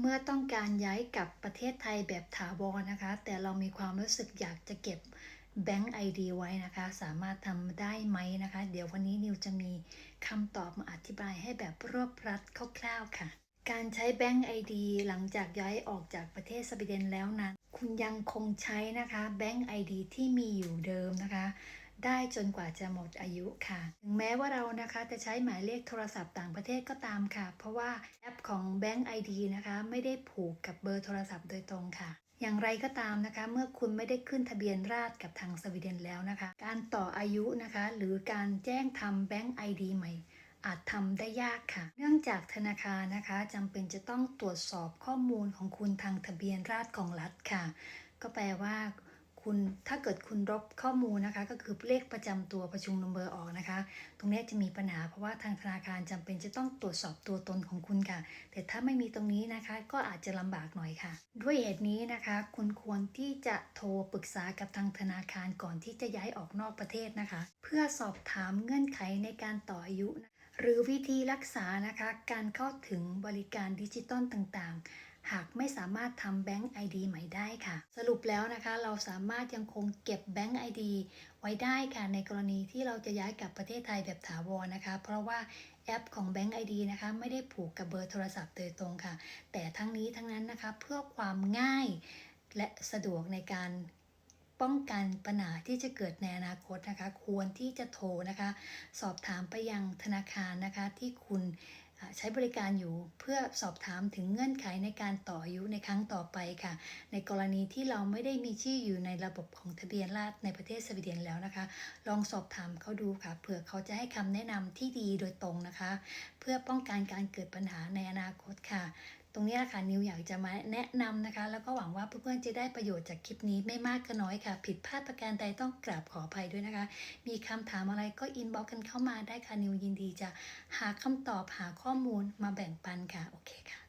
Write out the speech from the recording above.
เมื่อต้องการย้ายกลับประเทศไทยแบบถาวรนะคะ แต่เรามีความรู้สึกอยากจะเก็บแบงก์ไอดีไว้นะคะ สามารถทำได้ไหมนะคะ เดี๋ยววันนี้นิวจะมีคำตอบมาอธิบายให้แบบรวบรัดคร่าวๆค่ะ การใช้แบงก์ไอดีหลังจากย้ายออกจากประเทศสวีเดนแล้วนั้นคุณยังคงใช้นะคะแบงก์ไอดีที่มีอยู่เดิมนะคะ ได้จนกว่าจะหมดอายุค่ะ ถึงแม้ว่าเรานะคะจะใช้หมายเลขโทรศัพท์ต่างประเทศก็ตามค่ะ เพราะว่าแอปของ Bank ID นะคะ ไม่ได้ผูกกับเบอร์โทรศัพท์โดยตรงค่ะ อย่างไรก็ตามนะคะ เมื่อคุณไม่ได้ขึ้นทะเบียนราษฎรกับทางสวีเดนแล้วนะคะ การต่ออายุนะคะ หรือการแจ้งทำ Bank ID ใหม่อาจทำได้ยากค่ะ เนื่องจากธนาคารนะคะจำเป็นจะต้องตรวจสอบข้อมูลของคุณทางทะเบียนราษฎรของรัฐค่ะ ก็แปลว่า คุณถ้าเกิดคุณรบข้อมูลนะคะ ก็คือเลขประจำตัวประชุมนมเบอร์ออกนะคะ ตรงนี้จะมีปัญหาเพราะว่าทางธนาคารจำเป็นจะต้องตรวจสอบตัวตนของคุณค่ะ แต่ถ้าไม่มีตรงนี้นะคะ ก็อาจจะลำบากหน่อยค่ะ ด้วยเหตุนี้นะคะ คุณควรที่จะโทรปรึกษากับทางธนาคารก่อนที่จะย้ายออกนอกประเทศนะคะ เพื่อสอบถามเงื่อนไขในการต่ออายุ หรือวิธีรักษานะคะ การเข้าถึงบริการดิจิตอลต่างๆ หากไม่สามารถทำแบงก์ ID ใหม่ได้ค่ะ สรุปแล้วนะคะเราสามารถยังคงเก็บแบงก์ ID ไว้ได้ค่ะในกรณีที่เราจะย้ายกลับประเทศไทยแบบถาวรนะคะ เพราะว่าแอปของ Bank ID นะคะไม่ได้ผูกกับเบอร์โทรศัพท์โดยตรงค่ะ แต่ทั้งนี้ทั้งนั้นนะคะเพื่อความง่ายและสะดวกในการป้องกันปัญหาที่จะเกิดในอนาคตนะคะ ควรที่จะโทรนะคะ สอบถามไปยังธนาคารนะคะที่คุณ ใช้บริการอยู่เพื่อสอบถามถึงเงื่อนไขในการต่ออายุในครั้งต่อไปค่ะ ในกรณีที่เราไม่ได้มีชื่ออยู่ในระบบของทะเบียนราษฎรในประเทศสวีเดนแล้วนะคะ ลองสอบถามเขาดูค่ะเผื่อเขาจะให้คำแนะนำที่ดีโดยตรงนะคะ เพื่อป้องกันการเกิดปัญหาในอนาคตค่ะ รงนี้แหละค่ะนิวอยากจะมาแนะนำนะคะ แล้วก็หวังว่าเพื่อนๆจะได้ประโยชน์จากคลิปนี้ไม่มากก็น้อยค่ะ ผิดพลาดประการใดต้องกราบขออภัยด้วยนะคะ มีคำถามอะไรก็อินบ็อกกันเข้ามาได้ค่ะนิวยินดีจะหาคำตอบหาข้อมูลมาแบ่งปันค่ะโอเคค่ะ